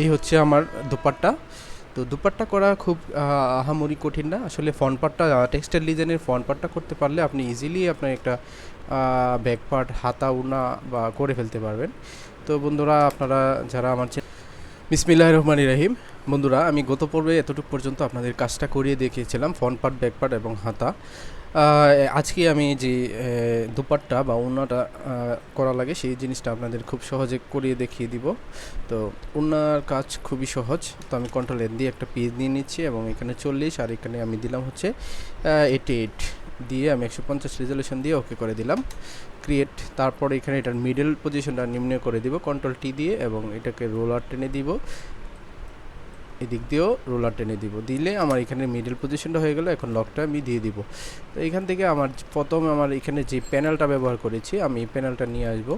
এই হচ্ছে আমার দুপাট্টা। তো দুপাট্টা করা খুব আহ, আহামরি কঠিন না। আসলে ফ্রন্ট পার্টটা টেক্সটাইল ডিজাইনের ফ্রন্ট পার্টটা করতে পারলে আপনি ইজিলি আপনার একটা ব্যাক পার্ট হাতা উনা বা করে ফেলতে পারবেন। তো বন্ধুরা আপনারা যারা আমার বিসমিল্লাহ রহমান রাহিম বন্ধুরা, আমি গত পর্বে এতটুকু পর্যন্ত আপনাদের কাজটা করিয়ে দেখিয়েছিলাম, ফ্রন্ট পার্ট, ব্যাক পার্ট এবং হাতা। আজকে আমি যে দুপাট্টা বা উন্নাটা করা লাগে, সেই জিনিসটা আপনাদের খুব সহজে করিয়ে দেখিয়ে দিব। তো উন্নার কাজ খুবই সহজ। তো আমি কন্ট্রোল এন দিয়ে একটা পিস নিয়ে নিচ্ছি এবং এখানে চল্লিশ, আর এখানে আমি দিলাম হচ্ছে এইটি এইট দিয়ে আমি একশো পঞ্চাশ রেজলিউশন দিয়ে ওকে করে দিলাম। ক্রিয়েট তারপর এখানে এটার মিডল পজিশনটা নিম্ন করে দিব কন্ট্রোল টি দিয়ে, এবং এটাকে রোলার টেনে দিব। এদিক দিয়েও রোলার টেনে দিব। দিলে আমার এখানে মিডল পজিশনটা হয়ে গেল, এখন লকটা আমি দিয়ে দিব। তো এখান থেকে আমার, প্রথম আমার এখানে যে প্যানেলটা ব্যবহার করেছি, আমি এই প্যানেলটা নিয়ে আসব।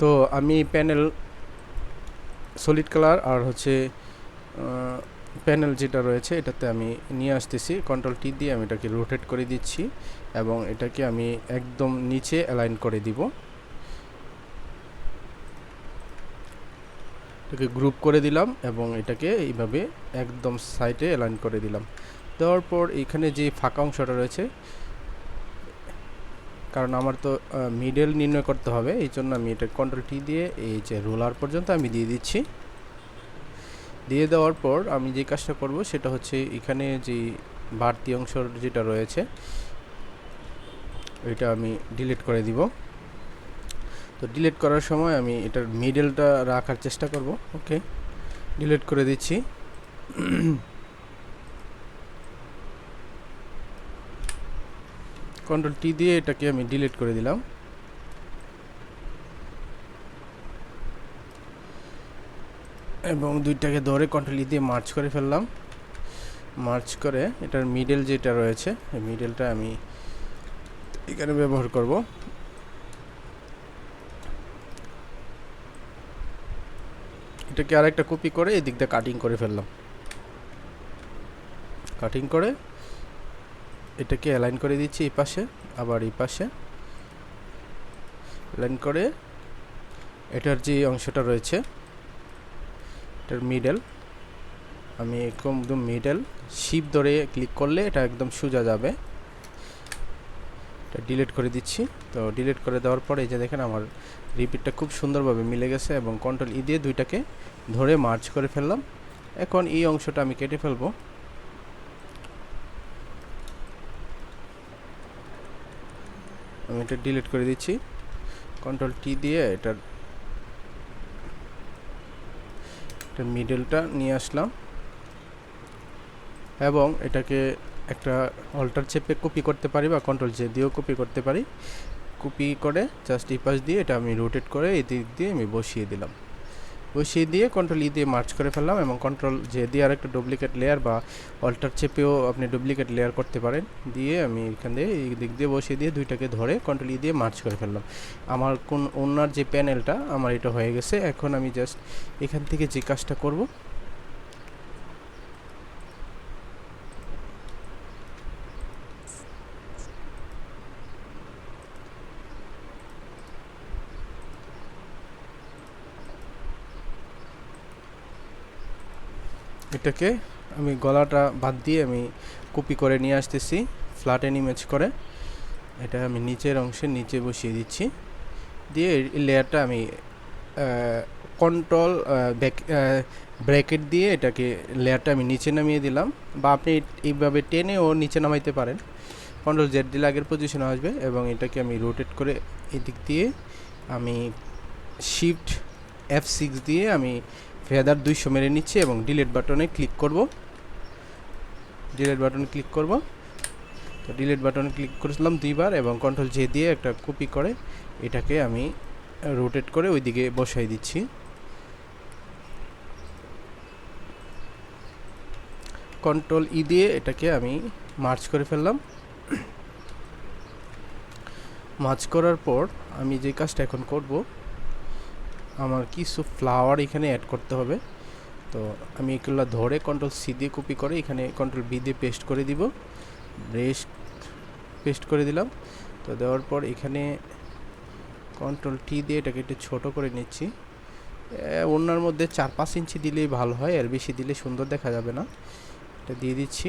তো আমি প্যানেল সলিড কালার আর হচ্ছে প্যানেল যেটা রয়েছে এটাতে আমি নিয়ে আসতেছি। কন্ট্রোল টি দিয়ে আমি এটাকে রোটেট করে দিচ্ছি এবং এটাকে আমি একদম নিচে অ্যালাইন করে দিব। এটাকে গ্রুপ করে দিলাম এবং এটাকে এইভাবে একদম সাইডে অ্যালাইন করে দিলাম। দেওয়ার পর এখানে যে ফাঁকা অংশটা রয়েছে কারণ আমার তো মিডল নির্ণয় করতে হবে, এই জন্য আমি এটা কন্ট্রোল টি দিয়ে এই যে রোলার পর্যন্ত আমি দিয়ে দিচ্ছি। দিয়ে দেওয়ার পর আমি যে কাজটা করব সেটা হচ্ছে এখানে যে বাড়তি অংশ যেটা রয়েছে, এটা আমি ডিলিট করে দিব। তো ডিলিট করার সময় আমি এটার মিডলটা রাখার চেষ্টা করব ওকে ডিলিট করে দিচ্ছি। কন্ট্রোল টি দিয়ে এটাকে আমি ডিলিট করে দিলাম। এবং দুইটাকে ধরে কন্ট্রোল ই দিয়ে মার্চ করে ফেললাম। মার্চ করে এটার মিডল যেটা রয়েছে, এই মিডলটা আমি এখানে ব্যবহার করব। এটাকে আরেকটা কপি করে এই দিকটা কাটিং করে ফেললাম। কাটিং করে এটাকে অ্যালাইন করে দিচ্ছি এই পাশে, আবার এই পাশে। অ্যালাইন করে এটার যে অংশটা রয়েছে, এটার মিডল আমি একদম মিডল শিপ ধরে ক্লিক করলে এটা একদম সোজা যাবে। এটা ডিলিট করে দিচ্ছি। তো ডিলিট করে দেওয়ার পরে যে দেখেন আমার রিপিটটা খুব সুন্দরভাবে মিলে গেছে এবং কন্ট্রোল ই দিয়ে দুইটাকে ধরে মার্চ করে ফেললাম। এখন এই অংশটা আমি কেটে ফেলব। আমি এটা ডিলিট করে দিচ্ছি। কন্ট্রোল টি দিয়ে এটার এটার মিডলটা নিয়ে আসলাম। এবং এটাকে একটা অল্টার চেপে কপি করতে পারি বা কন্ট্রোল জে দিয়েও কপি করতে পারি। কপি করে জাস্ট এই দিয়ে এটা আমি রোটেট করে এই দিক দিয়ে আমি বসিয়ে দিলাম। বসিয়ে দিয়ে কন্ট্রোল ই দিয়ে মার্চ করে ফেললাম এবং কন্ট্রোল যে দিয়ে আর একটা ডুপ্লিকেট লেয়ার বা অল্টার চেপেও আপনি ডুপ্লিকেট লেয়ার করতে পারেন। দিয়ে আমি এখান দিয়ে এই দিক দিয়ে বসিয়ে দিয়ে দুইটাকে ধরে কন্ট্রোল ই দিয়ে মার্চ করে ফেললাম। আমার কোন ওনার যে প্যানেলটা আমার এটা হয়ে গেছে। এখন আমি জাস্ট এখান থেকে যে কাজটা করব এটাকে আমি গলাটা বাদ দিয়ে আমি কপি করে নিয়ে আসতেছি ফ্ল্যাট ইমেজ করে। এটা আমি নিচের অংশে নিচে বসিয়ে দিচ্ছি। দিয়ে এই লেয়ারটা আমি কন্ট্রোল ব্যাক ব্র্যাকেট দিয়ে এটাকে লেয়ারটা আমি নিচে নামিয়ে দিলাম। বা আপনি এইভাবে টেনে টেনেও নিচে নামাইতে পারেন। কন্ট্রোল জেড দিলে আগের পজিশনে আসবে এবং এটাকে আমি রোটেট করে এদিক দিয়ে আমি শিফট এফ সিক্স দিয়ে আমি ফেদার দুইশো মেরে নিচ্ছি এবং ডিলেট বাটনে ক্লিক করব। ডিলেট বাটনে ক্লিক করব। তো ডিলেট বাটনে ক্লিক করেছিলাম দুইবার এবং কন্ট্রোল জে দিয়ে একটা কপি করে এটাকে আমি রোটেট করে ওইদিকে বসাই দিচ্ছি। কন্ট্রোল ই দিয়ে এটাকে আমি মার্চ করে ফেললাম। মার্চ করার পর আমি যে কাজটা এখন করব আমার কিছু ফ্লাওয়ার এখানে অ্যাড করতে হবে। তো আমি এগুলো ধরে কন্ট্রোল সি দিয়ে কপি করে এখানে কন্ট্রোল বি দিয়ে পেস্ট করে দিব। ব্রেশ পেস্ট করে দিলাম। তো দেওয়ার পর এখানে কন্ট্রোল টি দিয়ে এটাকে একটু ছোট করে নিচ্ছি। ওনার মধ্যে চার পাঁচ ইঞ্চি দিলেই ভালো হয়, আর বেশি দিলে সুন্দর দেখা যাবে না। এটা দিয়ে দিচ্ছি।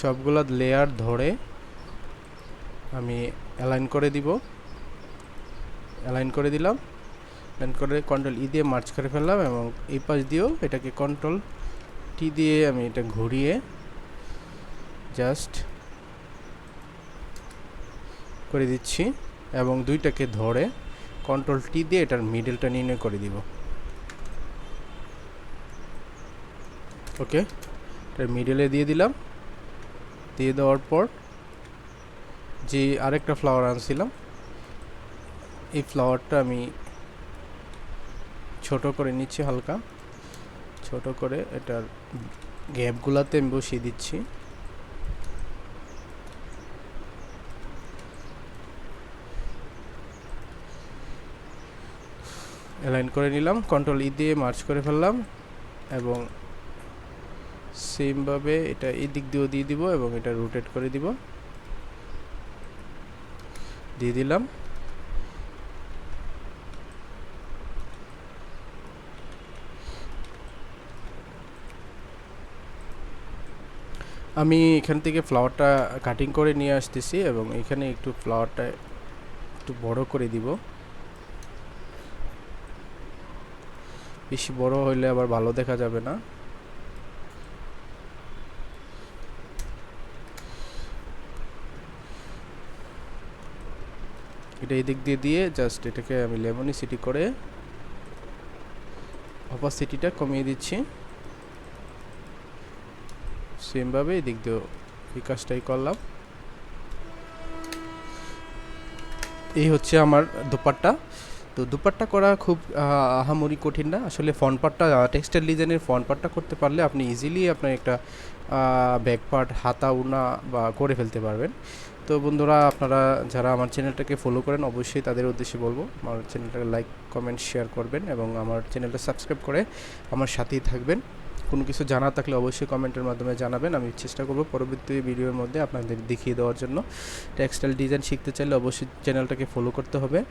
সবগুলো লেয়ার ধরে আমি অ্যালাইন করে দিব। অ্যালাইন করে দিলাম। অ্যালাইন করে কন্ট্রোল ই দিয়ে মার্চ করে ফেললাম এবং এই পাশ দিয়েও এটাকে কন্ট্রোল টি দিয়ে আমি এটা ঘুরিয়ে জাস্ট করে দিচ্ছি এবং দুইটাকে ধরে কন্ট্রোল টি দিয়ে এটার মিডলটা নির্ণয় করে দিব। ওকে এটার মিডলে দিয়ে দিলাম। দিয়ে দেওয়ার পর যে আরেকটা ফ্লাওয়ার আনছিলাম, এই ফ্লাওয়ারটা আমি ছোট করে নিচ্ছি হালকা। ছোট করে এটার গ্যাপগুলাতে আমি বসিয়ে দিচ্ছি। অ্যালাইন করে নিলাম কন্ট্রোল ই দিয়ে মার্চ করে ফেললাম এবং সেমভাবে এটা এই দিক দিয়েও দিয়ে দিব এবং এটা রোটেট করে দিব। দিয়ে দিলাম। আমি এখান থেকে ফ্লাওয়ারটা কাটিং করে নিয়ে আসতেছি এবং এখানে একটু ফ্লাওয়ারটা একটু বড় করে দিব। বেশি বড় হইলে আবার ভালো দেখা যাবে না। এটা এদিক দিয়ে দিয়ে জাস্ট এটাকে আমি লেমনি সিটি করে অপাসিটিটা কমিয়ে দিচ্ছি। সেমভাবে এদিক দিয়েও এই কাজটাই করলাম। এই হচ্ছে আমার দুপাট্টা। তো দুপাট্টা করা খুব আহামরি কঠিন না। আসলে ফ্রন্ট পার্টটা টেক্সটাইল ডিজাইনের ফ্রন্ট পার্টটা করতে পারলে আপনি ইজিলি আপনার একটা ব্যাক পার্ট হাতা, উনা বা করে ফেলতে পারবেন। তো বন্ধুরা, আপনারা যারা আমার চ্যানেলটাকে ফলো করেন, অবশ্যই তাদের উদ্দেশ্যে বলব, আমার চ্যানেলটাকে লাইক কমেন্ট শেয়ার করবেন এবং আমার চ্যানেলটা সাবস্ক্রাইব করে আমার সাথেই থাকবেন। কোনো কিছু জানা থাকলে অবশ্যই কমেন্টের মাধ্যমে জানাবেন। আমি চেষ্টা করব পরবর্তী ভিডিওর মধ্যে আপনাদের দেখিয়ে দেওয়ার জন্য। টেক্সটাইল ডিজাইন শিখতে চাইলে অবশ্যই চ্যানেলটাকে ফলো করতে হবে।